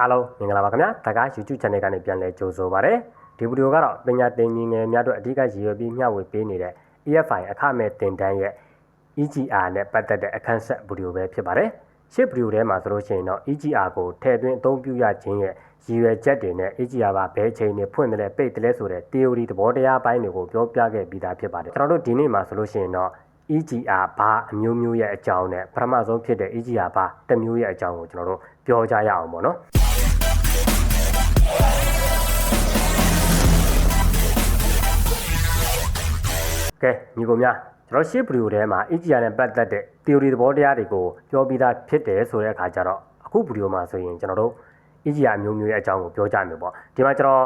အားလုံးမင်္ဂလာပါခင်ဗျာဒါက YouTube channel ကနေပြန်လည်ကြိုဆိုပါရစေဒီဗီဒီယိုကတော့ပညာသင်ကြီးငယ်များတို့အဓိကရည်ရွယ်ပြီးမျှဝေပေးနေတဲ့ EFI အခမဲ့သင်တန်းရဲ့ EGR နဲ့ပတ်သက်တဲ့အခန်းဆက်ဗီဒီယိုပဲဖြစ်ပါတယ်ရှစ်ဗီဒီယိုထဲမှာဆိုလို့ရှိရင်တော့ EGR ကိုထည့်သွင်းအသုံးပြုရခြင်းရဲ့ရည်ရွယ်ချက်တွေနဲ့ EGR ကဘယ်ချိန်နဲ့ဖွင့်တယ်လဲပိတ်တယ်လဲဆိုတဲ့ theory သဘောတရားပိုင်းတွေကိုပြောပြခဲ့ပြီးသားဖြစ်ပါတယ်ကျွန်တော်တို့ဒီနေ့မှာဆိုလို့ရှိရင်တော့ EGR ဘာအမျိုးမျိုးရဲ့အကြောင်းနဲ့ပထမဆုံးဖြစ်တဲ့ EGR ဘာတစ်မျိုးရဲ့အကြောင်းကိုကျွန်တော်တို့ပြောကြရအောင်ပေါ့နော် ကဲညီကိုများကျွန်တော်ရှေ့ဗီဒီယိုထဲမှာ EGR နဲ့ပတ်သက်တဲ့ theory သဘောတရားတွေကိုပြောပြီးသားဖြစ်တယ်ဆိုတဲ့အခါကျတော့အခုဗီဒီယိုမှာဆိုရင်ကျွန်တော်တို့ EGR အမျိုးမျိုးရဲ့အကြောင်းကိုပြောကြမယ်ပေါ့ဒီမှာကျွန်တော်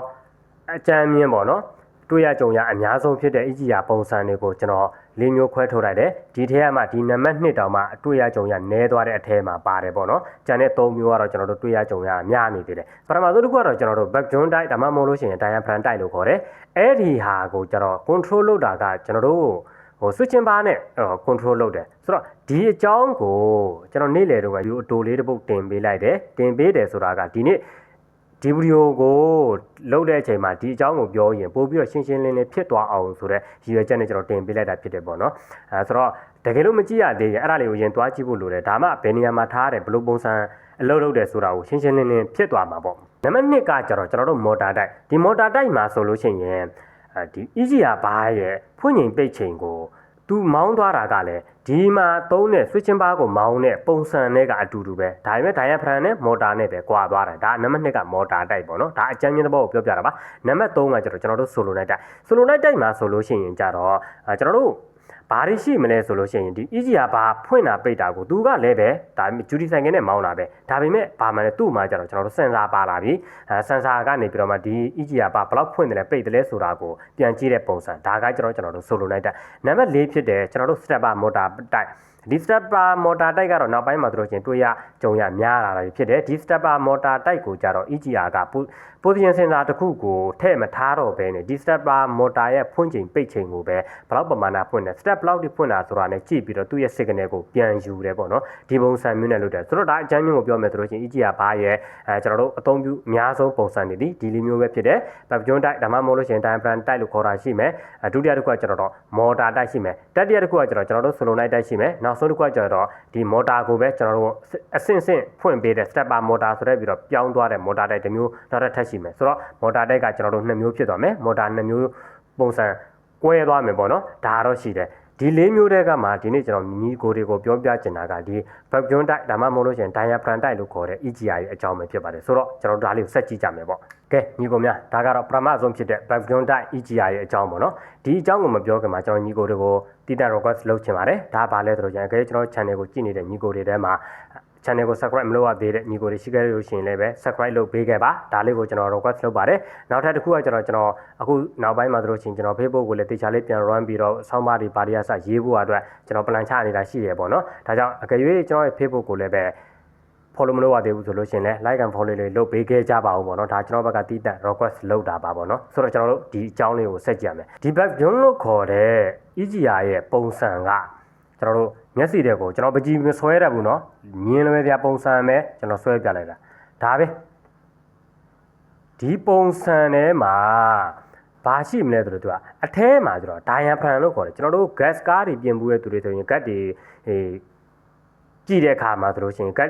အကြမ်းမြင်ပေါ့နော် တွေ့ရကြုံရအများဆုံးဖြစ်တဲ့ EGR ပုံစံတွေကိုကျွန်တော်လေးမျိုးခွဲထုတ်လိုက်တယ်ဒီထဲကမှဒီနံပါတ်2တောင်မှအတွေ့ရကြုံရနည်းသွားတဲ့အထဲမှာပါတယ်ပေါ့နော်ကျန်တဲ့3မျိုးကတော့ကျွန်တော်တို့တွေ့ရကြုံရများနေသေးတယ်ပထမဆုံးတစ်ခုကတော့ကျွန်တော်တို့ background type ဒါမှမဟုတ်လို့ရှိရင် diaphragm type လို့ခေါ်တယ်အဲ့ဒီဟာကိုကျွန်တော် control လုပ်တာကကျွန်တော်တို့ဟို switching bar နဲ့ control လုပ်တယ်ဆိုတော့ဒီအကြောင်းကိုကျွန်တော်နေ့လယ်တုန်းကဒီအတိုလေးတစ်ပုတ်တင်ပေးလိုက်တယ်တင်ပေးတယ်ဆိုတာကဒီနေ့ ဒီဗီဒီယိုကိုလုပ်တဲ့အချိန်မှာဒီအကြောင်းကိုပြောရင်ပို့ပြီးတော့ရှင်းရှင်းလင်းလင်းဖြစ်သွားအောင်ဆိုတော့ရည်ရွယ်ချက်နဲ့ကျွန်တော်တင်ပေးလိုက်တာဖြစ်တယ်ပေါ့နော်အဲဆိုတော့တကယ်လို့မကြည့်ရသေးရင်အဲ့ဒါလေးကိုရင်သွားကြည့်ဖို့လိုတယ်ဒါမှဘယ်နေရာမှာထားရတယ်ဘယ်လိုပုံစံအလုပ်လုပ်တယ်ဆိုတာကိုရှင်းရှင်းလင်းလင်းဖြစ်သွားမှာပေါ့နံပါတ်1ကကျတော့ကျွန်တော်တို့မော်တာတိုက်ဒီမော်တာတိုက်မှာဆိုလို့ရှိရင်အဲဒီ easier ဘာရဲ့ဖွင့်ချိန်ပိတ်ချိန်ကို သူမောင်းသွားတာကလည်းဒီမှာသုံးတဲ့ switching bar ကိုမောင်းတဲ့ပုံစံနဲ့ကအတူတူပဲဒါပေမဲ့ diaphragm နဲ့ motor နဲ့ပဲကွာသွားတယ်ဒါနံပါတ်2က motor တိုက်ပေါ့နော်ဒါအကြမ်းမြင်တဲ့ဘောကိုပြောပြတာပါနံပါတ်3ကကျတော့ကျွန်တော်တို့ solo night တိုက် solo night တိုက်မှာဆိုလို့ရှိရင်ကြတော့အဲကျွန်တော်တို့ ဘာတွေရှိမလဲဆိုလို့ရှိရင်ဒီ easy ကဘာဖွင့်တာပိတ်တာကိုသူကလည်းပဲဒါဂျူဒီဆိုင်ကနဲ့မောင်းတာပဲဒါပေမဲ့ဘာမှလည်းသူ့မှာကျတော့ကျွန်တော်တို့စင်ဆာပါလာပြီအဲစင်ဆာကနေပြီးတော့မှဒီ easy ကဘာဘလောက်ဖွင့်တယ်လဲပိတ်တယ်လဲဆိုတာကိုပြန်ကြည့်တဲ့ပုံစံဒါကကျွန်တော်ကျွန်တော်တို့ solo night တိုက်နံပါတ်4ဖြစ်တယ်ကျွန်တော်တို့ stepper motor တိုက် ဒီ stepper motor တိုက်ကတော့နောက်ပိုင်းမှာတို့ချင်းတွေ့ရကြုံရများလာတာဖြစ်တယ်ဒီ stepper motor တိုက်ကိုကြတော့ EGR က position sensor တစ်ခုကိုထည့်မထားတော့ဘဲနဲ့ဒီ stepper motor ရဲ့ဖွင့်ချိန်ပိတ်ချိန်ကိုပဲဘလောက်ပမာဏဖွင့်တယ် step ဘလောက်ထိဖွင့်တာဆိုတာနဲ့ကြည့်ပြီးတော့သူ့ရဲ့ signal ကိုပြန်ယူတယ်ပေါ့နော်ဒီပုံစံမျိုးနဲ့လုပ်တယ်ဆိုတော့ဒါအကြမ်းမြင့်ကိုပြောမယ်ဆိုလို့ရှိရင် EGR ဘာရဲ့အဲကျွန်တော်တို့အသုံးပြုအများဆုံးပုံစံတွေဒီဒီလိုမျိုးပဲဖြစ်တယ် background တိုက်ဒါမှမဟုတ်လို့ရှိရင် diaphragm တိုက်လို့ခေါ်တာရှိမယ်ဒုတိယတစ်ခုကကျွန်တော်တို့ motor တိုက်ရှိမယ်တတိယတစ်ခုကကျွန်တော်ကျွန်တော်တို့ solo night တိုက်ရှိမယ်နောက်ဆုံးတစ်ခုကကျွန်တော်ဒီ motor ကိုပဲကျွန်တော်တို့အဆင့်ဆင့်ဖွင့်ပေးတဲ့ stepper motor ဆိုတဲ့ပြီးတော့ပြောင်းသွားတဲ့ motor တိုက်တစ်မျိုးနောက်တစ်ထပ်ရှိမယ်ဆိုတော့ motor တိုက်ကကျွန်တော်တို့နှစ်မျိုးဖြစ်သွားမယ် motor နှစ်မျိုးပုံစံကွဲသွားမယ်ပေါ့နော်ဒါတော့ရှိတယ်ဒီလေးမျိုးတဲကမှဒီနေ့ကျွန်တော်ညီကိုတွေကိုပြောပြချင်တာကဒီ background type ဒါမှမဟုတ်လို့ရှိရင် diaphragm type လို့ခေါ်တဲ့ EGR ရဲ့အကြောင်းပဲဖြစ်ပါတယ်ဆိုတော့ကျွန်တော်တို့ဒါလေးကိုဆက်ကြည့်ကြမယ်ပေါ့ကဲညီကိုများဒါကတော့ပထမဆုံးဖြစ်တဲ့ background type EGR ရဲ့အကြောင်းပေါ့နော်ဒီအကြောင်းကိုမပြောခင်မှာကျွန်တော်ညီကိုတွေကိုတည်တံ request လုပ်ချင်ပါတယ်ဒါပါလဲဆိုတော့ကျွန်တော်ကျွန်တော် channel ကိုကြည့်နေတဲ့ညီကိုတွေထဲမှာ channel ကို subscribe မလုပ်ရသေးတဲ့ညီကိုတွေရှိခဲ့လို့ရှိရင်လည်းပဲ subscribe လုပ်ပေးခဲ့ပါဒါလေးကိုကျွန်တော် request လုပ်ပါတယ်နောက်ထပ်တစ်ခုကကျွန်တော်ကျွန်တော်အခုနောက်ပိုင်းမှာတို့ချင်းကျွန်တော် Facebook ကိုလည်းတေချာလေးပြန် run ပြီးတော့ဆောင်းပါးတွေပါရီယာစရေးဖို့အတွက်ကျွန်တော် plan ချနေတာရှိရပေါ့နော်ဒါကြောင့်အကယ်၍ကျွန်တော်ရဲ့ Facebook ကိုလည်းပဲ follow မလုပ်ရသေးဘူးဆိုလို့ရှိရင်လည်း like and follow လေးလုပ်ပေးခဲ့ကြပါဦးပေါ့နော်ဒါကျွန်တော်ဘက်ကတည်တံ request လုပ်တာပါပေါ့နော်ဆိုတော့ကျွန်တော်တို့ဒီအကြောင်းလေးကိုဆက်ကြည့်ရမယ်ဒီ background လို့ခေါ်တဲ့ EGR ရဲ့ပုံစံက ကျွန်တော်တို့မျက်စိတဲ့ကိုကျွန်တော်ပကြည်မဆွဲရဘူးเนาะမြင်လွယ်ပြပုံစံပဲကျွန်တော်ဆွဲပြလိုက်တာဒါပဲဒီပုံစံထဲမှာဘာရှိမလဲဆိုတော့သူကအထဲမှာကျတော့ diaphragm လို့ခေါ်တယ်ကျွန်တော်တို့ gas ကားတွေပြင်ဘူးရဲ့သူတွေဆိုရင် gas တွေဟေးကြည့်တဲ့အခါမှာဆိုလို့ရှိရင် gas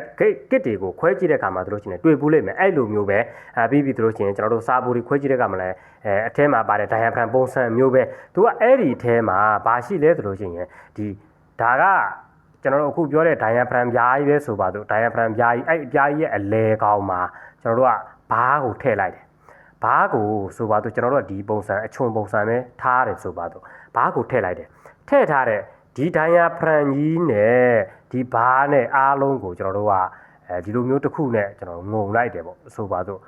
kit တွေကိုခွဲကြည့်တဲ့အခါမှာဆိုလို့ရှိရင်တွေ့ဘူးလိမ့်မယ်အဲ့လိုမျိုးပဲအဲပြီးပြီးဆိုလို့ရှိရင်ကျွန်တော်တို့စာပူတွေခွဲကြည့်တဲ့အခါမှာလည်းအဲအထဲမှာပါတဲ့ diaphragm ပုံစံမျိုးပဲသူကအဲ့ဒီအထဲမှာဘာရှိလဲဆိုလို့ရှိရင်ဒီ ဒါကကျွန်တော်တို့အခုပြောတဲ့ diaphragm ပြားကြီးပဲဆိုပါတော့ diaphragm ပြားကြီးအဲ့ပြားကြီးရဲ့အလဲကောင်မှာကျွန်တော်တို့ကဘားကိုထည့်လိုက်တယ်ဘားကိုဆိုပါတော့ကျွန်တော်တို့ကဒီပုံစံအချွန်ပုံစံပဲထားရတယ်ဆိုပါတော့ဘားကိုထည့်လိုက်တယ်ထည့်ထားတဲ့ဒီ diaphragm ကြီးနဲ့ဒီဘားနဲ့အားလုံးကိုကျွန်တော်တို့ကအဲဒီလိုမျိုးတစ်ခုနဲ့ကျွန်တော်ငုံလိုက်တယ်ပေါ့ဆိုပါတော့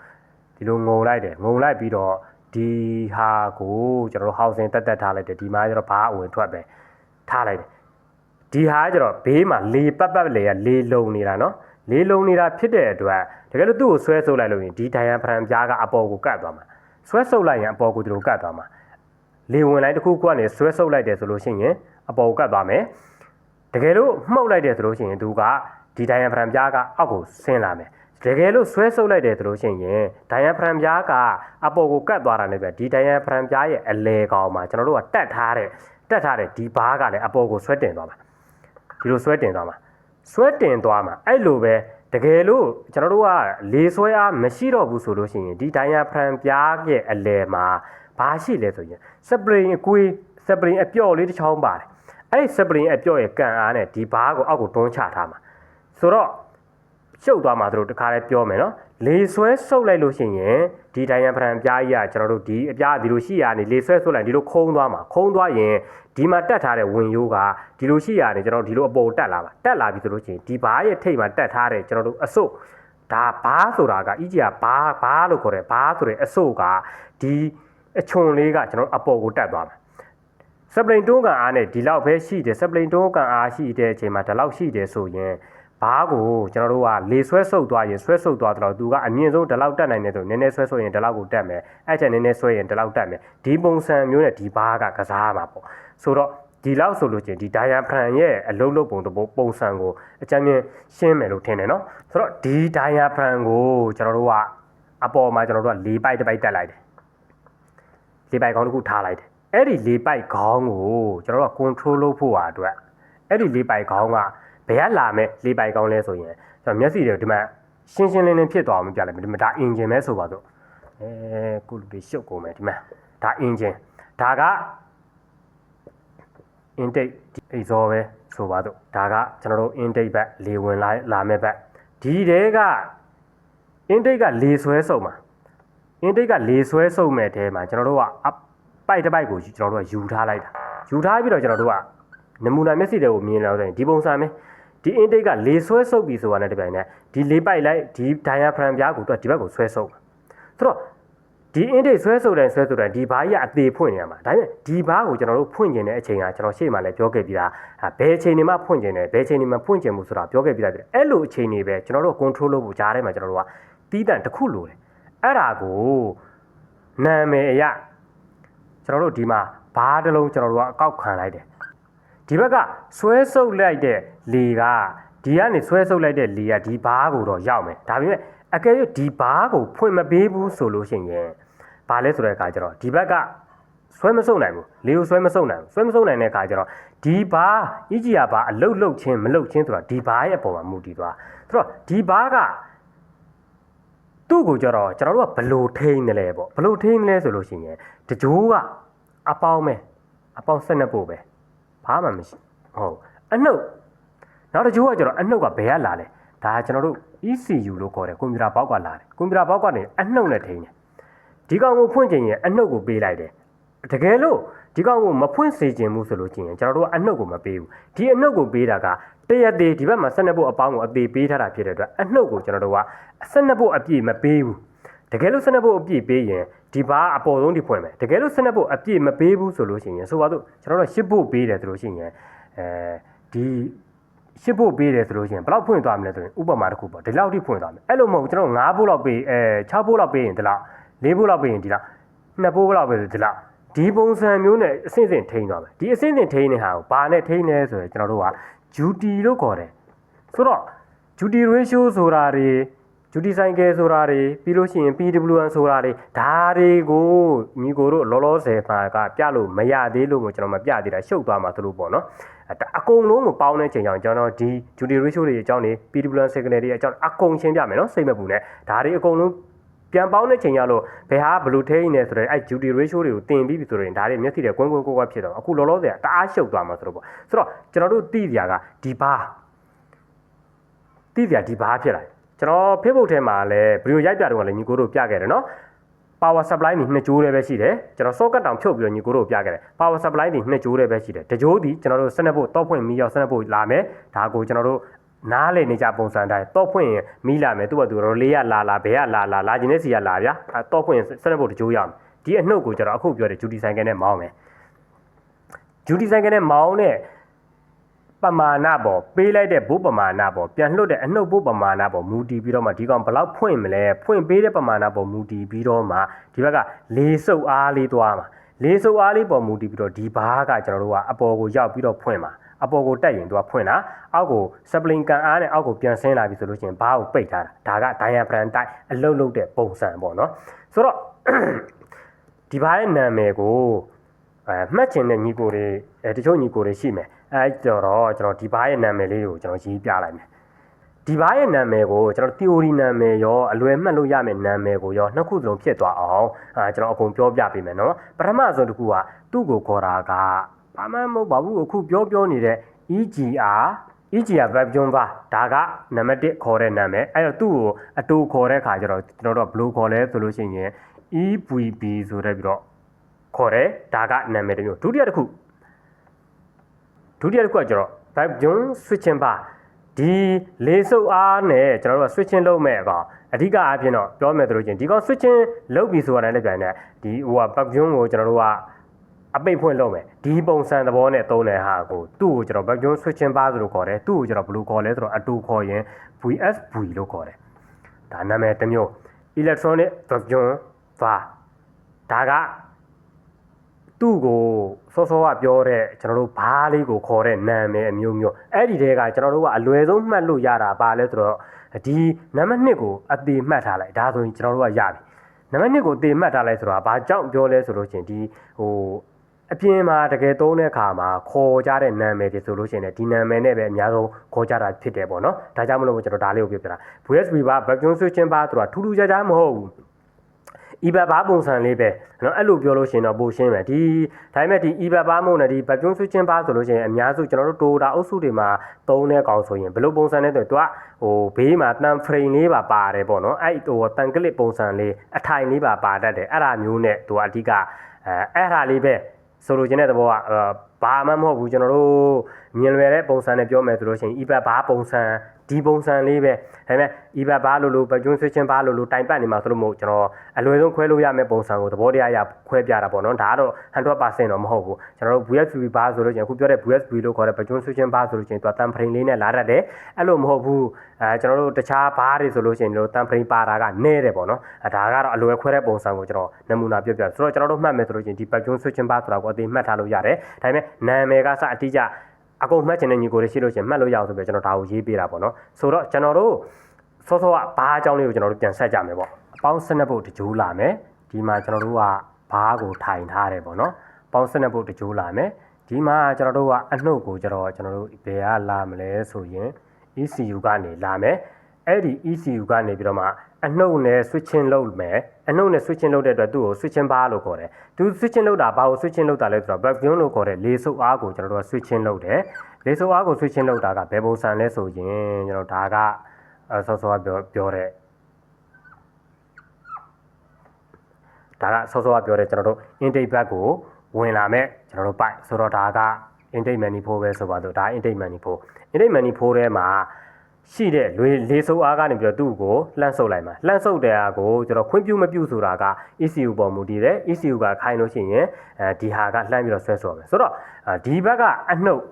ဒီလိုငုံလိုက်တယ်ငုံလိုက်ပြီးတော့ဒီဟာကိုကျွန်တော်တို့ housing တက်တက်ထားလိုက်တယ်ဒီမှာကျတော့ဘားအဝင်ထွက်ပဲထားလိုက်တယ် ဒီဟာကျတော့ဘေးမှာလေပတ်ပတ်လေကလေလုံနေတာနော်လေလုံနေတာဖြစ်တဲ့အတွက်တကယ်လို့သူ့ကိုဆွဲဆုပ်လိုက်လို့ရင်ဒီဒိုင်ယန်ဖရန်ပြားကအပေါ်ကိုကတ်သွားမှာဆွဲဆုပ်လိုက်ရင်အပေါ်ကိုသူတို့ကတ်သွားမှာလေဝင်လိုက်တစ်ခုခုကနေဆွဲဆုပ်လိုက်တယ်ဆိုလို့ရှိရင်အပေါ်ကိုကတ်သွားမယ်တကယ်လို့မှုတ်လိုက်တယ်ဆိုလို့ရှိရင်သူကဒီဒိုင်ယန်ဖရန်ပြားကအောက်ကိုဆင်းလာမယ်တကယ်လို့ဆွဲဆုပ်လိုက်တယ်ဆိုလို့ရှိရင်ဒိုင်ယန်ဖရန်ပြားကအပေါ်ကိုကတ်သွားတာလည်းပဲဒီဒိုင်ယန်ဖရန်ပြားရဲ့အလဲကောင်မှာကျွန်တော်တို့ကတတ်ထားတဲ့တတ်ထားတဲ့ဒီဘားကလည်းအပေါ်ကိုဆွဲတင်သွားမှာ ဒီလိုဆွဲတင်သွားမှာဆွဲတင်သွားမှာအဲ့လိုပဲတကယ်လို့ကျွန်တော်တို့ကလေဆွဲအားမရှိတော့ဘူးဆိုလို့ရှိရင်ဒီဒိုင်ယန်ဖရန်ပြားရဲ့အလဲမှာဘာရှိလဲဆိုရင်စပရင်အကွေးစပရင်အပြော့လေးတစ်ချောင်းပါတယ်အဲ့ဒီစပရင်အပြော့ရဲ့ကန်အားနဲ့ဒီဘားကိုအောက်ကိုတွန်းချထားမှာဆိုတော့ရှုပ်သွားမှာတို့တခါလေးပြောမယ်နော် လေဆွဲဆုပ်လိုက်လို့ရှိရင်ဒီဒိုင်ယန်ဖရန်အပြားကြီးကကျွန်တော်တို့ဒီအပြားဒီလိုရှိရနေလေဆွဲဆုပ်လိုက်ဒီလိုခုံးသွားမှာခုံးသွားရင်ဒီမှာတက်ထားတဲ့ဝင်ရိုးကဒီလိုရှိရနေကျွန်တော်တို့ဒီလိုအပေါ်တက်လာမှာတက်လာပြီဆိုလို့ရှိရင်ဒီဘားရဲ့ထိပ်မှာတက်ထားတဲ့ကျွန်တော်တို့အစုပ်ဒါဘားဆိုတာကအကြီးကဘားဘားလို့ခေါ်တယ်ဘားဆိုတဲ့အစုပ်ကဒီအချွန်လေးကကျွန်တော်တို့အပေါ်ကိုတက်သွားမှာစပလင်တွန်းကန်အားနဲ့ဒီလောက်ပဲရှိတယ်စပလင်တွန်းကန်အားရှိတဲ့အချိန်မှာဒီလောက်ရှိတယ်ဆိုရင် ဘားကိုကျွန်တော်တို့ကလေဆွဲဆုပ်သွားရင်ဆွဲဆုပ်သွားတော့သူကအမြင့်ဆုံးဒီလောက်တက်နိုင်တယ်ဆိုနည်းနည်းဆွဲဆုပ်ရင်ဒီလောက်ကိုတက်မယ်အဲ့ချက်နည်းနည်းဆွဲရင်ဒီလောက်တက်မယ်ဒီပုံစံမျိုးနဲ့ဒီဘားကကစားမှာပေါ့ဆိုတော့ဒီလောက်ဆိုလို့ချင်းဒီဒိုင်ယာဖရန်ရဲ့အလုံးလုံးပုံတပုံပုံစံကိုအကြမ်းမြင်ရှင်းမယ်လို့ထင်တယ်နော်ဆိုတော့ဒီဒိုင်ယာဖရန်ကိုကျွန်တော်တို့ကအပေါ်မှာကျွန်တော်တို့က၄ပိုက်တစ်ပိုက်တက်လိုက်တယ်လေးပိုက်ခေါင်းတစ်ခုထားလိုက်တယ်အဲ့ဒီလေးပိုက်ခေါင်းကိုကျွန်တော်တို့က control လုပ်ဖို့ဟာအတွက်အဲ့ဒီလေးပိုက်ခေါင်းက ဘယ်ကလာမဲ့လေးပိုက်ခေါင်းလဲဆိုရင်ကျွန်တော်မျက်စိတွေဒီမှာရှင်းရှင်းလင်းလင်းဖြစ်သွားအောင်ပြလိုက်မယ်ဒီမှာဒါ engine ပဲဆိုပါတော့အဲကုလူတွေရှုပ်ကုန်မယ်ဒီမှာဒါ engine ဒါက intake exhaust ပဲဆိုပါတော့ဒါကကျွန်တော်တို့ intake ဘက်လေဝင်လာလာမဲ့ဘက်ဒီတဲက intake ကလေဆွဲစုံမှာ intake ကလေဆွဲစုံမဲ့တဲမှာကျွန်တော်တို့ကအပိုက်တစ်ပိုက်ကိုကျွန်တော်တို့ကယူထားလိုက်တာယူထားပြီးတော့ကျွန်တော်တို့ကနမူနာမျက်စိတွေကိုမြင်လာတော့ဒီပုံစံပဲ ဒီ intake ကလေဆွဲစုပ်ပြီးဆိုတာနဲ့တပြိုင်နက်ဒီလေးပိုက်လိုက်ဒီ diaphragm ပြားကိုသူကဒီဘက်ကိုဆွဲစုပ်ဆိုတော့ဒီ intake ဆွဲစုပ်တိုင်းဆွဲစုပ်တိုင်းဒီဘားကြီးကအသေးဖွင့်နေရမှာဒါပေမဲ့ဒီဘားကိုကျွန်တော်တို့ဖွင့်ကျင်တဲ့အချိန်ကကျွန်တော်ရှေ့မှာလည်းပြောခဲ့ပြီးသားဟာဘယ်အချိန်တွေမှဖွင့်ကျင်တယ်ဘယ်အချိန်တွေမှဖွင့်ကျင်မှုဆိုတာပြောခဲ့ပြီးသားဖြစ်တယ်အဲ့လိုအချိန်တွေပဲကျွန်တော်တို့ control လုပ်ဖို့ကြားထဲမှာကျွန်တော်တို့ကတီးတန့်တစ်ခုလိုတယ်အဲ့ဒါကိုနာမည်အရကျွန်တော်တို့ဒီမှာဘားတစ်လုံးကျွန်တော်တို့ကအကောက်ခံလိုက်တယ် ဒီဘက်ကဆွဲဆုပ်လိုက်တဲ့လေကဒီကနေဆွဲဆုပ်လိုက်တဲ့လေကဒီဘားကိုတော့ရောက်မယ်ဒါပေမဲ့အကယ်၍ဒီဘားကိုဖွင့်မပေးဘူးဆိုလို့ရှိရင်ဘာလဲဆိုတဲ့အခါကျတော့ဒီဘက်ကဆွဲမဆုပ်နိုင်ဘူးလေကိုဆွဲမဆုပ်နိုင်ဘူးဆွဲမဆုပ်နိုင်တဲ့အခါကျတော့ဒီဘားအကြီးကြီးကဘာအလုတ်လုတ်ချင်းမလုတ်ချင်းဆိုတာဒီဘားရဲ့အပေါ်မှာမူတည်သွားဆိုတော့ဒီဘားကသူ့ကိုကြတော့ကျွန်တော်တို့ကဘလို့ထိန်းနေလဲပေါ့ဘလို့ထိန်းနေလဲဆိုလို့ရှိရင်တကြိုးကအပေါင်းပဲအပေါင်း၁၂ပို့ပဲ ဘာမှမရှိဟုတ်အနှုတ်နောက်တကြိုးကကြတော့အနှုတ်ကဘယ်ကလာလဲဒါကကျွန်တော်တို့ ECU လို့ခေါ်တယ်ကွန်ပျူတာဘောက်ကလာတယ်ကွန်ပျူတာဘောက်ကနေအနှုတ်နဲ့ထိန်းတယ်ဒီကောင်ကိုဖွင့်ချင်ရင်အနှုတ်ကိုပေးလိုက်တယ်တကယ်လို့ဒီကောင်ကိုမဖွင့်စေချင်ဘူးဆိုလို့ရှိရင်ကျွန်တော်တို့ကအနှုတ်ကိုမပေးဘူးဒီအနှုတ်ကိုပေးတာကတရက်သေးဒီဘက်မှာ12ဖို့အပေါင်းကိုအသေးပေးထားတာဖြစ်တဲ့အတွက်အနှုတ်ကိုကျွန်တော်တို့က12ဖို့အပြည့်မပေးဘူး တကယ်လို့12ဖို့အပြည့်ပေးရင်ဒီဘာအပေါ်ဆုံးဒီဖွင့်မယ်တကယ်လို့12ဖို့အပြည့်မပေးဘူးဆိုလို့ရှိရင်ဆိုပါတော့ကျွန်တော်တို့10ဖို့ပေးတယ်ဆိုလို့ရှိရင်အဲဒီ10ဖို့ပေးတယ်ဆိုလို့ရှိရင်ဘယ်လောက်ဖွင့်သွားမလဲဆိုရင်ဥပမာတစ်ခုပေါ့ဒီလောက်ထိဖွင့်သွားမယ်အဲ့လိုမဟုတ်ကျွန်တော်9ဖို့လောက်ပေးအဲ6ဖို့လောက်ပေးရင်ဒီလောက်4ဖို့လောက်ပေးရင်ဒီလောက်2ဖို့လောက်ပေးဆိုဒီလောက်ဒီပုံစံမျိုးနဲ့အဆင့်ဆင့်ထိန်းသွားမယ်ဒီအဆင့်ဆင့်ထိန်းတဲ့ဟာကိုဘာနဲ့ထိန်းလဲဆိုရင်ကျွန်တော်တို့က duty လို့ခေါ်တယ်ဆိုတော့ duty ratio ဆိုတာတွေ duty cycle ဆိုတာတွေပြီးလို့ရှိရင် PWM ဆိုတာတွေဒါတွေကိုညီကိုတို့လောလောဆယ်မှာကပြလို့မရသေးလို့ကိုကျွန်တော်မပြသေးတာရှုပ်သွားမှာသလိုပေါ့နော်အဲဒါအကုန်လုံးကိုပေါင်းတဲ့ချိန်ကြောင့်ကျွန်တော်ဒီ duty ratio တွေအကြောင်းတွေ PWM signal တွေအကြောင်းအကုန်ရှင်းပြမယ်နော်စိတ်မပူနဲ့ဒါတွေအကုန်လုံးပြန်ပေါင်းတဲ့ချိန်ရလို့ဘယ်ဟာဘလူးထိန်းနေဆိုတော့အဲ duty ratio တွေကိုတင်ပြီးပြီဆိုရင်ဒါတွေမျက်စိတွေကွင်းကွင်းကွက်ကွက်ဖြစ်တော့အခုလောလောဆယ်တအားရှုပ်သွားမှာဆိုတော့ပေါ့ဆိုတော့ကျွန်တော်တို့သိကြကဒီဘာသိကြဒီဘာဖြစ်လာ ကျွန်တော် Facebook ထဲမှာလည်းဗီဒီယိုရိုက်ပြတော့လည်းညီကိုတို့ပြခဲ့တယ်နော် power supply นี่နှစ်ကြိုးလေးပဲရှိတယ်ကျွန်တော် socket တောင်ဖြုတ်ပြီးတော့ညီကိုတို့ပြခဲ့တယ် power supply นี่နှစ်ကြိုးလေးပဲရှိတယ်တကြိုးဒီကျွန်တော်တို့စနစ်ဖို့တောက်ဖွင့်မီရောက်စနစ်ဖို့လာမယ်ဒါကိုကျွန်တော်တို့နားလေနေကြပုံစံတိုင်းတောက်ဖွင့်ရင်မီးလာမယ်သူ့ဘသူတော့လေးရလာလာဘဲရလာလာလာခြင်းနဲ့စီရလာဗျာအဲတောက်ဖွင့်ရင်စနစ်ဖို့တကြိုးရမယ်ဒီအနှုတ်ကိုကျွန်တော်အခုပြောတယ် duty cycle နဲ့မောင်းမယ် duty cycle နဲ့မောင်းတဲ့ ပမာဏပေါ်ပေးလိုက်တဲ့ဘုပမာဏပေါ်ပြန်လွတ်တဲ့အနှုတ်ဘုပမာဏပေါ်မူတည်ပြီးတော့မှဒီကောင်ဘယ်လောက်ဖွင့်မလဲဖွင့်ပေးတဲ့ပမာဏပေါ်မူတည်ပြီးတော့မှဒီဘက်ကလေစုပ်အားလေးသွားမှာလေစုပ်အားလေးပေါ်မူတည်ပြီးတော့ဒီဘားကကျွန်တော်တို့ကအပေါ်ကိုရောက်ပြီးတော့ဖွင့်မှာအပေါ်ကိုတက်ရင်သူကဖွင့်တာအောက်ကိုစပလင်ကန်အားနဲ့အောက်ကိုပြန်ဆင်းလာပြီဆိုလို့ရှိရင်ဘားကိုပိတ်ထားတာဒါကဒိုင်ယာဖရန်တိုက်အလုတ်လုတ်တဲ့ပုံစံပေါ့နော်ဆိုတော့ဒီဘားရဲ့နာမည်ကိုအဲမှတ်ချင်တဲ့ညီကိုတွေအဲတချို့ညီကိုတွေရှိမယ် အဲကြော်တော့ကျွန်တော်ဒီဘားရဲ့နာမည်လေးကိုကျွန်တော်ရေးပြလိုက်မယ်ဒီဘားရဲ့နာမည်ကိုကျွန်တော် theory နာမည်ရောအလွယ်မှတ်လို့ရမယ့်နာမည်ကိုရောနှစ်ခုစလုံးဖြစ်သွားအောင်အဲကျွန်တော်အကုန်ပြောပြပေးမယ်နော်ပထမဆုံးတစ်ခုကသူ့ကိုခေါ်တာကဘာမှမဟုတ်ပါဘူးအခုပြောပြောနေတဲ့ EGR EGR web jumper ဒါကနံပါတ်1ခေါ်တဲ့နာမည်အဲ့တော့သူ့ကိုအတူခေါ်တဲ့ခါကျတော့ကျွန်တော်တို့ဘယ်လိုခေါ်လဲဆိုလို့ရှိရင် EVB ဆိုတဲ့ပြီးတော့ခေါ်တယ်ဒါကနာမည်တစ်မျိုးဒုတိယတစ်ခု ဒုတိယတစ်ခုကကျတော့ web jump switching bar ဒီလေးစုပ်အားနဲ့ကျွန်တော်တို့က switching လုပ်မဲ့အကောင်အဓိကအားဖြင့်တော့ပြောမယ်ဆိုလို့ချင်းဒီကောင် switching လုပ်ပြီဆိုတာနဲ့ပြန်တဲ့ဒီဟိုက web jump ကိုကျွန်တော်တို့ကအပိတ်ဖွင့်လုပ်မယ်ဒီပုံစံသဘောနဲ့သုံးတဲ့ဟာကိုသူ့ကိုကျွန်တော် web jump switching bar ဆိုလို့ခေါ်တယ်သူ့ကိုကျွန်တော်ဘယ်လိုခေါ်လဲဆိုတော့အတူခေါ်ရင် VSV လို့ခေါ်တယ်ဒါနာမည်တစ်မျိုး electronic web jump bar ဒါက သူ့ကိုစောစောကပြောတဲ့ကျွန်တော်တို့ဘားလေးကိုခေါ်တဲ့နာမည်အမျိုးမျိုးအဲ့ဒီတဲကကျွန်တော်တို့ကအလွယ်ဆုံးမှတ်လို့ရတာပါလဲဆိုတော့ဒီနံပါတ်1ကိုအသေးမှတ်ထားလိုက်ဒါဆိုရင်ကျွန်တော်တို့ကရပြီနံပါတ်1ကိုအသေးမှတ်ထားလိုက်ဆိုတာဘာကြောင့်ပြောလဲဆိုလို့ချင်းဒီဟိုအပြင်မှာတကယ်သုံးတဲ့အခါမှာခေါ်ကြတဲ့နာမည်တွေဆိုလို့ရှိရင်လည်းဒီနာမည်နဲ့ပဲအများဆုံးခေါ်ကြတာဖြစ်တယ်ပေါ့နော်ဒါကြောင့်မလို့ကျွန်တော်ဒါလေးကိုပြောပြတာ VSB ဘာ background switching ဘာဆိုတာထူးထူးခြားခြားမဟုတ်ဘူး EBA ဘာပုံစံလေးပဲเนาะအဲ့လိုပြောလို့ရှိရင်တော့ပိုရှင်းမယ်ဒီဒါပေမဲ့ဒီ EBA ဘာမို့နဲ့ဒီဘက်ကျွန်းဆွချင်းဘာဆိုလို့ရှိရင်အများစုကျွန်တော်တို့တိုတာအုပ်စုတွေမှာသုံးတဲ့ကောင်ဆိုရင်ဘယ်လိုပုံစံနဲ့ဆိုရင်သူကဟိုဘေးမှာတန်ဖရိန်လေးပါပါတယ်ပေါ့နော်အဲ့ဟိုတန်ကလစ်ပုံစံလေးအထိုင်လေးပါပါတတ်တယ်အဲ့ဒါမျိုးနဲ့သူကအဓိကအဲအဲ့ဒါလေးပဲဆိုလိုချင်တဲ့သဘောကဘာမှမဟုတ်ဘူးကျွန်တော်တို့မြင်လွယ်တဲ့ပုံစံနဲ့ပြောမယ်ဆိုလို့ရှိရင် EBA ဘာပုံစံ ဒီပုံစံလေးပဲဒါပေမဲ့ EBA ဘာလို့လို့ဘကျွန်းဆွချင်းဘာလို့လို့တိုင်ပတ်နေမှာဆိုလို့မို့ကျွန်တော်အလွယ်ဆုံးခွဲလို့ရမယ့်ပုံစံကိုသဘောတရားအရခွဲပြတာပေါ့နော်ဒါကတော့100%တော့မဟုတ်ဘူးကျွန်တော်တို့ VSB ဘာဆိုလို့ချင်းအခုပြောတဲ့ VSB လို့ခေါ်တဲ့ဘကျွန်းဆွချင်းဘာဆိုလို့ချင်းသူကတန်ဖရိန်လေးနဲ့လာတတ်တယ်အဲ့လိုမဟုတ်ဘူးအဲကျွန်တော်တို့တခြားဘားတွေဆိုလို့ချင်းတို့တန်ဖရိန်ပါတာကနဲတယ်ပေါ့နော်အဲဒါကတော့အလွယ်ခွဲတဲ့ပုံစံကိုကျွန်တော်နမူနာပြပြဆိုတော့ကျွန်တော်တို့မှတ်မယ်ဆိုလို့ချင်းဒီဘကျွန်းဆွချင်းဘာဆိုတာကိုအသေးမှတ်ထားလို့ရတယ်ဒါပေမဲ့နာမည်ကစအတိအကျ အကုန်မှတ်ချင်တဲ့ညီကိုတွေရှိလို့ရှိရင်မှတ်လို့ရအောင်ဆိုပြီးကျွန်တော်ဒါကိုရေးပေးတာပေါ့နော်ဆိုတော့ကျွန်တော်တို့စောစောကဘားအကြောင်းလေးကိုကျွန်တော်တို့ပြန်ဆက်ကြမယ်ပေါ့အပေါင်းစနစ်ဖို့တကြိုးလာမယ်ဒီမှာကျွန်တော်တို့ကဘားကိုထိုင်ထားတယ်ပေါ့နော်ပေါင်းစနစ်ဖို့တကြိုးလာမယ်ဒီမှာကျွန်တော်တို့ကအနှုတ်ကိုကျွန်တော်ကျွန်တော်တို့ဘယ်ကလာမလဲဆိုရင် ECU ကနေလာမယ် အဲ့ဒီ ECU ကနေပြီးတော့မှအနှုတ်နဲ့ switching လုပ်မယ်အနှုတ်နဲ့ switching လုပ်တဲ့အတွက်သူ့ကို switching bar လို့ခေါ်တယ်သူ switching လုပ်တာဘာကို switching လုပ်တာလဲဆိုတော့ background လို့ခေါ်တဲ့လေစုပ်အားကိုကျွန်တော်တို့က switching လုပ်တယ်လေစုပ်အားကို switching လုပ်တာကဘယ်ပုံစံလဲဆိုရင်ကျွန်တော်ဒါကဆောစောပြောပြောတဲ့ဒါကဆောစောကပြောတဲ့ကျွန်တော်တို့ intake back ကိုဝင်လာမဲ့ကျွန်တော်တို့ပိုက်ဆိုတော့ဒါက intake manifold ပဲဆိုပါတော့ဒါ intake manifold intake manifold ထဲမှာ ရှိတဲ့လေလေးစုပ်အားကနေပြီးတော့သူ့ကိုလှမ်းဆုပ်လိုက်မှာလှမ်းဆုပ်တဲ့အားကိုကျွန်တော်ခွင့်ပြုမပြုဆိုတာက ECU ပေါ်မူတည်တယ် ECU ကခိုင်းလို့ရှိရင်အဲဒီဟာကလှမ်းပြီးတော့ဆွဲဆော်မယ်ဆိုတော့ဒီဘက်ကအနှုတ်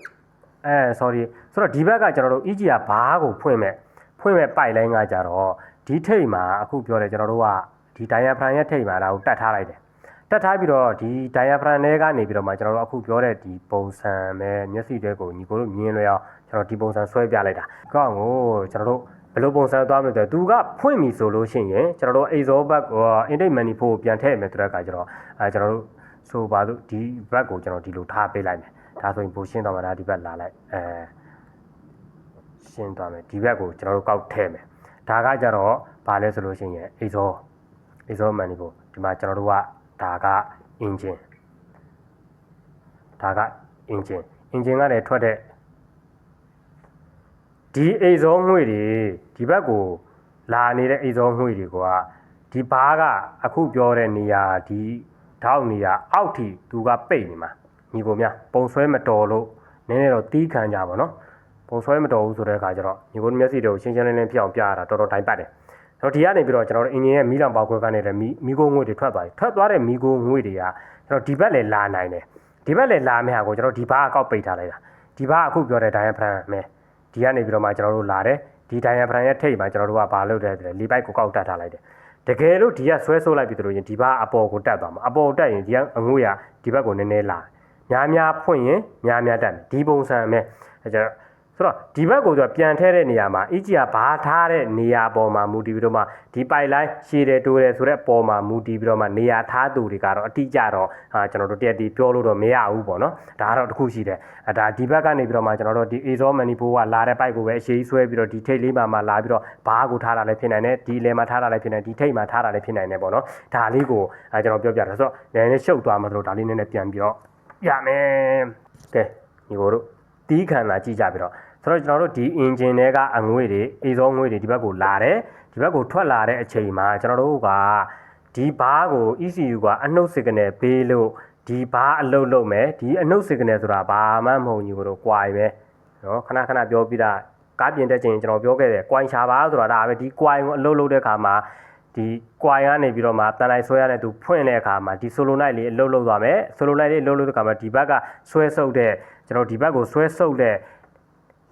အဲ sorry ဆိုတော့ဒီဘက်ကကျွန်တော်တို့ EG ကဘားကိုဖွင့်မဲ့ဖွင့်မဲ့ပိုက်လိုင်းကကြတော့ဒီထိတ်မှာအခုပြောတယ်ကျွန်တော်တို့ကဒီ diaphragm ရဲ့ထိတ်မှာဒါကိုတတ်ထားလိုက်တယ်တက်ထားပြီးတော့ဒီ diaphragm ထဲကနေပြီးတော့မှကျွန်တော်တို့အခုပြောတဲ့ဒီပုံစံပဲမျက်စိတွေကိုညီကိုတို့မြင်လွယ်အောင် ကျွန်တော်ဒီပုံစံဆွဲပြလိုက်တာကောင်းကိုကျွန်တော်တို့ဘယ်လိုပုံစံသွားမလဲဆိုတော့သူကဖွင့်ပြီဆိုလို့ရှိရင်ကျွန်တော်တို့ exhaust back ဟို intake manifold ကိုပြန်ထည့်မယ်ဆိုတဲ့အခါကျတော့အဲကျွန်တော်တို့ဆိုပါစို့ဒီ back ကိုကျွန်တော်ဒီလိုထားပေးလိုက်မယ်ဒါဆိုရင်ပိုရှင်းသွားမှာဒါဒီဘက်လာလိုက်အဲရှင်းသွားမယ်ဒီဘက်ကိုကျွန်တော်တို့ကောက်ထည့်မယ်ဒါကကြတော့ဘာလဲဆိုလို့ရှိရင် exhaust exhaust manifold ဒီမှာကျွန်တော်တို့ကဒါက engine ဒါက engine engine ကနေထွက်တဲ့ ဒီအိတ်စောငွေတွေဒီဘက်ကိုလာနေတဲ့အိတ်စောငွေတွေကဒီဘားကအခုပြောတဲ့နေရာဒီထောက်နေရာအောက်ထိသူကပိတ်နေမှာညီကိုများပုံဆွဲမတော်လို့နည်းနည်းတော့တီးခံကြပါတော့ပုံဆွဲမတော်ဘူးဆိုတဲ့အခါကျတော့ညီကိုမျက်စိတွေကိုရှင်းရှင်းလင်းလင်းပြအောင်ပြရတာတော်တော်တိုင်ပတ်တယ်တော့ဒီကနေပြီးတော့ကျွန်တော်တို့အင်ဂျင်ရဲ့မီးလောင်ပေါက်ခွဲကနေလည်းမီမီကိုငွေတွေထွက်သွားပြီထွက်သွားတဲ့မီကိုငွေတွေကကျွန်တော်ဒီဘက်လည်းလာနိုင်တယ်ဒီဘက်လည်းလာမယ့်ဟာကိုကျွန်တော်ဒီဘားအကောက်ပိတ်ထားလိုက်တာဒီဘားအခုပြောတဲ့ဒိုင်ယဖရန်မဲ ဒီကနေပြီးတော့မှကျွန်တော်တို့လာတယ်ဒီဒိုင်ယဖရန်ရဲ့ထိပ်မှာကျွန်တော်တို့ကဘာလုပ်တယ်ဆိုလဲလီပိုက်ကိုကောက်တက်ထားလိုက်တယ်တကယ်လို့ဒီကဆွဲဆိုးလိုက်ပြီဆိုလို့ရင်ဒီဘားအပေါ်ကိုတက်သွားမှာအပေါ်တက်ရင်ဒီကအငွေ့ကဒီဘက်ကိုနည်းနည်းလာနများများဖွင့်ရင်များများတက်မယ်ဒီပုံစံပဲအဲကြတော့ ဆိုတော့ဒီဘက်ကိုသူကပြန်ထဲတဲ့နေရာမှာ EG ကဘာထားတဲ့နေရာပေါ်မှာမူတည်ပြီးတော့မှဒီပိုက်လိုင်းရှည်တယ်တိုးတယ်ဆိုတဲ့ပေါ်မှာမူတည်ပြီးတော့မှနေရာထားသူတွေကတော့အတိအကျတော့အာကျွန်တော်တို့တရက်တီပြောလို့တော့မရဘူးပေါ့နော်ဒါကတော့တစ်ခုရှိတယ်အဲဒါဒီဘက်ကနေပြီးတော့မှကျွန်တော်တို့ဒီ Azor Manifold ကလာတဲ့ပိုက်ကိုပဲအရှိကြီးဆွဲပြီးတော့ဒီထိတ်လေးမှာမှလာပြီးတော့ဘားကိုထားတာလည်းဖြစ်နိုင်တယ်ဒီလေမှာထားတာလည်းဖြစ်နိုင်ဒီထိတ်မှာထားတာလည်းဖြစ်နိုင်တယ်ပေါ့နော်ဒါလေးကိုအဲကျွန်တော်ပြောပြတာဆိုတော့နည်းနည်းရှုပ်သွားမှဆိုတော့ဒါလေးနည်းနည်းပြန်ပြီးတော့ရမယ်ကဲညီကိုတို့တီးခံလာကြည့်ကြပြီးတော့ ဆိုတော့ကျွန်တော်တို့ဒီ engine တွေကအငွေ့တွေ Azor ငွေ့တွေဒီဘက်ကိုလာတယ်ဒီဘက်ကိုထွက်လာတဲ့အချိန်မှာကျွန်တော်တို့ကဒီဘားကို ECU ကအနှုတ် signal ပေးလို့ဒီဘားအလုတ်လုတ်မယ်ဒီအနှုတ် signal ဆိုတာဘာမှမဟုတ်ညီကိုတို့ကြွားပဲနော်ခဏခဏပြောပြီးတာကားပြင်တဲ့ချိန်ကျွန်တော်ပြောခဲ့တယ်ကွိုင်ရှာပါဆိုတာဒါပဲဒီကွိုင်ကိုအလုတ်လုတ်တဲ့ခါမှာဒီကွိုင်ကနေပြီးတော့မှတန်လိုက်ဆွဲရတဲ့သူဖွင့်တဲ့အခါမှာဒီ solo night လေးအလုတ်လုတ်သွားမယ် solo night လေးအလုတ်လုတ်တဲ့ခါမှာဒီဘက်ကဆွဲဆုပ်တဲ့ကျွန်တော်ဒီဘက်ကိုဆွဲဆုပ်တဲ့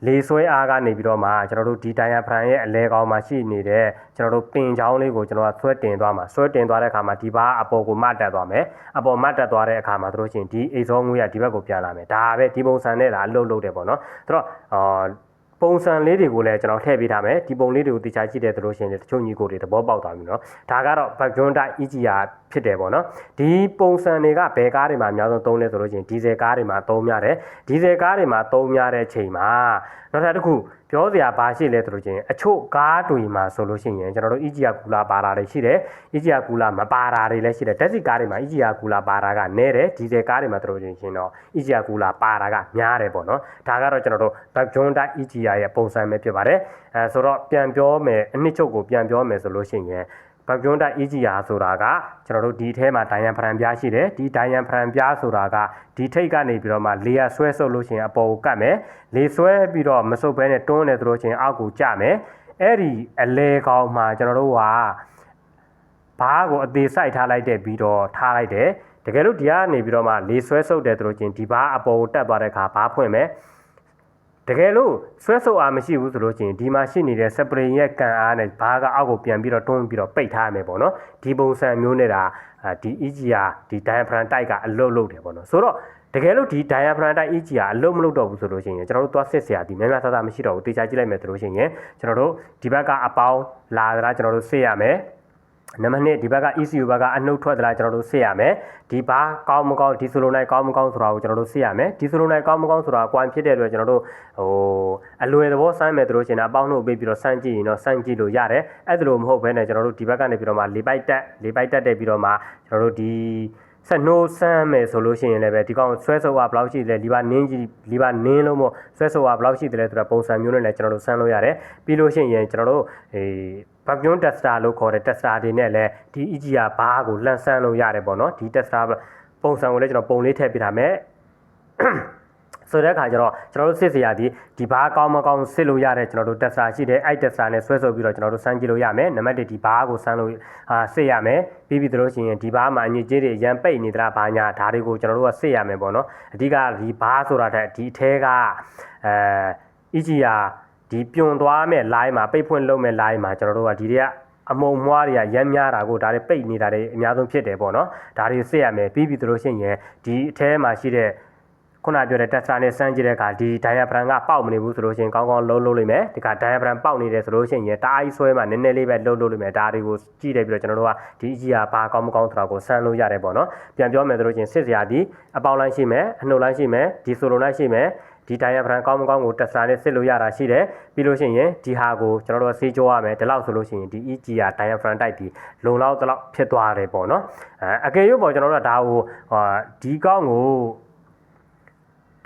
လေဆွဲအားကနေပြီးတော့မှကျွန်တော်တို့ဒီတိုင်ယာဖရန်ရဲ့အလဲကောင်မှာရှိနေတဲ့ကျွန်တော်တို့ပင်ချောင်းလေးကိုကျွန်တော်ကဆွဲတင်သွားမှာဆွဲတင်သွားတဲ့အခါမှာဒီဘာအပေါ်ကိုမတ်တက်သွားမယ်အပေါ်မတ်တက်သွားတဲ့အခါမှာတို့ချင်းဒီအိတ်စောငွေရဒီဘက်ကိုပြန်လာမယ်ဒါပဲဒီပုံစံနဲ့ဒါအလုပ်လုပ်တယ်ပေါ့နော်ဆိုတော့အာပုံစံလေးတွေကိုလည်းကျွန်တော်ထည့်ပေးထားမယ်ဒီပုံလေးတွေကိုတခြားကြည့်တဲ့တို့ရှင်တချို့ညီကိုတွေသဘောပေါက်သွားပြီเนาะဒါကတော့ background data EGR ဖြစ်တယ်ပေါ့နော်ဒီပုံစံတွေကဘယ်ကားတွေမှာအများဆုံးသုံးလဲဆိုလို့ချင်းဒီဇယ်ကားတွေမှာသုံးများတယ်ဒီဇယ်ကားတွေမှာသုံးများတဲ့ချိန်မှာနောက်ထပ်တစ်ခုပြောစရာဘာရှိလဲဆိုလို့ချင်းအချို့ကားတွေမှာဆိုလို့ရှိရင်ကျွန်တော်တို့ EGR ကူလာပါတာတွေရှိတယ် EGR ကူလာမပါတာတွေလည်းရှိတယ်တက်စီကားတွေမှာ EGR ကူလာပါတာကနည်းတယ်ဒီဇယ်ကားတွေမှာတို့ချင်းရှင်တော့ EGR ကူလာပါတာကများတယ်ပေါ့နော်ဒါကတော့ကျွန်တော်တို့ background data EGR ရဲ့ပုံစံပဲဖြစ်ပါတယ်အဲဆိုတော့ပြန်ပြောမယ်အနှစ်ချုပ်ကိုပြန်ပြောမယ်ဆိုလို့ရှိရင် ဘက်ဂရွန်းတက် EGR ဆိုတာကကျွန်တော်တို့ဒီထဲမှာဒိုင်ယန်ဖရန်ပြားရှိတယ်ဒီဒိုင်ယန်ဖရန်ပြားဆိုတာကဒီထိတ်ကနေပြီးတော့မှလေရဆွဲဆုပ်လို့ရှိရင်အပေါ်ကိုကတ်မယ်လေဆွဲပြီးတော့မဆုပ်ဘဲနဲ့တွန်းနေသလိုချင်းအောက်ကိုကျမယ်အဲ့ဒီအလဲကောင်မှာကျွန်တော်တို့ကဘားကိုအသေးဆိုင်ထားလိုက်တဲ့ပြီးတော့ထားလိုက်တယ်တကယ်လို့ဒီကနေပြီးတော့မှလေဆွဲဆုပ်တယ်သလိုချင်းဒီဘားအပေါ်ကိုတက်သွားတဲ့အခါဘားဖွင့်မယ် တကယ်လို့ဆွဲဆုပ်အားမရှိဘူးဆိုလို့ချင်းဒီမှာရှိနေတဲ့ spring ရဲ့ကန်အားနဲ့ဘားကအောက်ကိုပြန်ပြီးတော့တွန်းပြီးတော့ပိတ်ထားရမယ်ပေါ့နော်ဒီပုံစံမျိုးနဲ့ဒါအာဒီ EGR ဒီ diaphragm တိုက်ကအလုတ်လုတ်တယ်ပေါ့နော်ဆိုတော့တကယ်လို့ဒီ diaphragm တိုက် EGR အလုတ်မလုတ်တော့ဘူးဆိုလို့ရှိရင်ကျွန်တော်တို့သွားစစ်စရာဒီများများဆဆမရှိတော့ဘူးတေချာကြည့်လိုက်မယ်ဆိုလို့ရှိရင်ကျွန်တော်တို့ဒီဘက်ကအပေါင်းလာသလားကျွန်တော်တို့စစ်ရမယ် နံပါတ်1ဒီဘက်က ECU ဘက်ကအနှုတ်ထွက်သလားကျွန်တော်တို့စစ်ရမယ်ဒီဘာကောင်းမကောင်းဒီဆိုလိုနိုင်ကောင်းမကောင်းဆိုတာကိုကျွန်တော်တို့စစ်ရမယ်ဒီဆိုလိုနိုင်ကောင်းမကောင်းဆိုတာကွမ်ဖြစ်တဲ့အတွက်ကျွန်တော်တို့ဟိုအလွယ်သဘောစမ်းမယ်တို့ရှင်အပေါင်းတို့ပေးပြီးတော့စမ်းကြည့်ရင်တော့စမ်းကြည့်လို့ရတယ်အဲ့ဒါလိုမဟုတ်ဘဲနဲ့ကျွန်တော်တို့ဒီဘက်ကနေပြီးတော့မှလေပိုက်တက်လေပိုက်တက်တဲ့ပြီးတော့မှကျွန်တော်တို့ဒီ ဆက်နှိုးဆမ်းမယ်ဆိုလို့ရှိရင်လည်းပဲဒီကောင်ဆွဲဆုပ်ကဘယ်လောက်ရှိတယ်လီပါနင်းကြီးလီပါနင်းလို့မို့ဆွဲဆုပ်ကဘယ်လောက်ရှိတယ်လဲဆိုတော့ပုံစံမျိုးနဲ့လည်းကျွန်တော်တို့ဆမ်းလို့ရတယ်ပြီးလို့ရှိရင်ကျွန်တော်တို့အေးဘက်ဂရွန်းတက်စတာလို့ခေါ်တဲ့တက်စတာတွေနဲ့လည်းဒီ EGR ဘားကိုလှန်ဆန်းလို့ရတယ်ပေါ့နော်ဒီတက်စတာပုံစံကိုလည်းကျွန်တော်ပုံလေးထည့်ပြထားမယ် ဆိုတဲ့အခါကျတော့ကျွန်တော်တို့စစ်စရာဒီဒီဘားကောင်းမကောင်းစစ်လို့ရတဲ့ကျွန်တော်တို့တက်စာရှိတယ်အဲ့တက်စာနဲ့ဆွဲဆုပ်ပြီးတော့ကျွန်တော်တို့စမ်းကြည့်လို့ရမယ်နံပါတ်1ဒီဘားကိုစမ်းလို့ဟာစစ်ရမယ်ပြီးပြီးတို့ရှင်ဒီဘားမှာအညစ်အကြေးတွေရန်ပိတ်နေသလားဘာညာဒါတွေကိုကျွန်တော်တို့ကစစ်ရမယ်ပေါ့နော်အဓိကဒီဘားဆိုတာတဲ့ဒီအထဲကအဲ EGR ဒီပြွန်သွားမဲ့ line မှာပိတ်ဖွင့်လုပ်မဲ့ line မှာကျွန်တော်တို့ကဒီတွေကအမုံမွားတွေကရမ်းများတာကိုဒါတွေပိတ်နေတာတွေအများဆုံးဖြစ်တယ်ပေါ့နော်ဒါတွေစစ်ရမယ်ပြီးပြီးတို့ရှင်ရင်ဒီအထဲမှာရှိတဲ့ ခုနပြောတဲ့တက်စတာနဲ့စမ်းကြည့်တဲ့အခါဒီ diaphragm ကပေါက်မနေဘူးဆိုလို့ရှိရင်ကောင်းကောင်းလုံးလုံးလိမ့်မယ်ဒီက diaphragm ပေါက်နေတယ်ဆိုလို့ရှိရင်တားအိဆွဲမှာနည်းနည်းလေးပဲလုံးလုံးလိမ့်မယ်ဒါတွေကိုကြည့်တယ်ပြီးတော့ကျွန်တော်တို့ကဒီအကြီးကဘာကောင်းမကောင်းဆိုတာကိုစမ်းလို့ရတယ်ပေါ့နော်ပြန်ပြောမယ်ဆိုလို့ရှိရင်စစ်စရာဒီအပေါင်းလိုင်းရှိမယ်အနှုတ်လိုင်းရှိမယ်ဒီဆိုလိုလိုင်းရှိမယ်ဒီ diaphragm ကောင်းမကောင်းကိုတက်စတာနဲ့စစ်လို့ရတာရှိတယ်ပြီးလို့ရှိရင်ဒီဟာကိုကျွန်တော်တို့ဆေးကြောရမယ်ဒီလောက်ဆိုလို့ရှိရင်ဒီ EG က diaphragm တိုက်ပြီးလုံလောက်တော့ဖြစ်သွားတယ်ပေါ့နော်အဲအကယ်၍ပေါ့ကျွန်တော်တို့ကဒါကိုဟာဒီကောင်းကို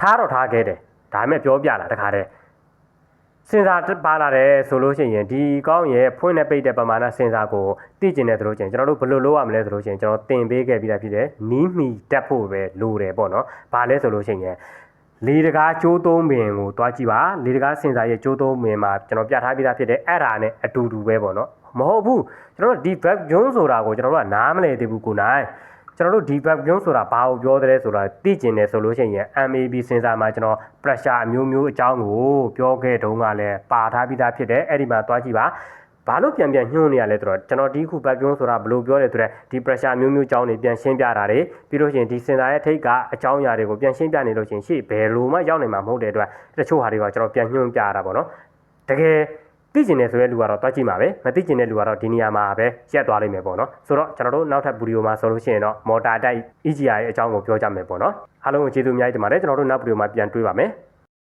ထားတော့ထားခဲ့တယ်ဒါပေမဲ့ပြောပြတာတခါတည်းစင်စာပါလာတယ်ဆိုလို့ရှိရင်ဒီကောင်းရဲ့ဖွင့်နဲ့ပိတ်တဲ့ပမာဏစင်စာကိုသိကျင်တယ်ဆိုလို့ရှိရင်ကျွန်တော်တို့ဘယ်လိုလုပ်ရမလဲဆိုလို့ရှိရင်ကျွန်တော်တင်ပေးခဲ့ပြီးသားဖြစ်တယ်နီးမီတက်ဖို့ပဲလိုတယ်ပေါ့နော်။ဘာလဲဆိုလို့ရှိရင်လေတကားကျိုးသုံးပင်ကိုတွားကြည့်ပါလေတကားစင်စာရဲ့ကျိုးသုံးပင်မှာကျွန်တော်ပြထားပြီးသားဖြစ်တယ်အဲ့ဒါနဲ့အတူတူပဲပေါ့နော်မဟုတ်ဘူးကျွန်တော်တို့ဒီ back zone ဆိုတာကိုကျွန်တော်တို့ကနားမလည်သေးဘူးကိုနိုင် ကျွန်တော်တို့ဒီ back zone ဆိုတာဘာကိုပြောတယ်ဆိုတာသိကျင်တယ်ဆိုလို့ရှိရင် MAB စင်စာမှာကျွန်တော် pressure အမျိုးမျိုးအကြောင်းကိုပြောခဲ့တုန်းကလည်းပါထားပြီးသားဖြစ်တယ်အဲ့ဒီမှာတွားကြည့်ပါဘာလို့ပြန်ပြန်ညှိုးနေရလဲဆိုတော့ကျွန်တော်ဒီခုဘက်ပြုံးဆိုတာဘယ်လိုပြောလဲဆိုတော့ဒီ pressure မျိုးမျိုးအကြောင်းတွေပြန်ရှင်းပြတာတွေပြီးလို့ရှိရင်ဒီစင်တာရဲ့ထိတ်ကအကြောင်းအရာတွေကိုပြန်ရှင်းပြနေလို့ရှိရင်ရှေ့ဘယ်လိုမှရောက်နိုင်မှာမဟုတ်တဲ့အတွက်တချို့ဟာတွေကကျွန်တော်ပြန်ညှိုးပြရတာပေါ့နော်တကယ် သိကျင်တယ်ဆိုတဲ့လူကတော့တွားကြည့်မှာပဲမသိကျင်တဲ့လူကတော့ဒီနေရာမှာပဲရက်သွားလိမ့်မယ်ပေါ့နော်ဆိုတော့ကျွန်တော်တို့နောက်ထပ်ဗီဒီယိုမှာဆိုလို့ရှိရင်တော့မော်တာတိုက် EGR ရဲ့အကြောင်းကိုပြောကြမယ်ပေါ့နော်အားလုံးကိုကျေးဇူးအများကြီးတင်ပါတယ်ကျွန်တော်တို့နောက်ဗီဒီယိုမှာပြန်တွေ့ပါမယ်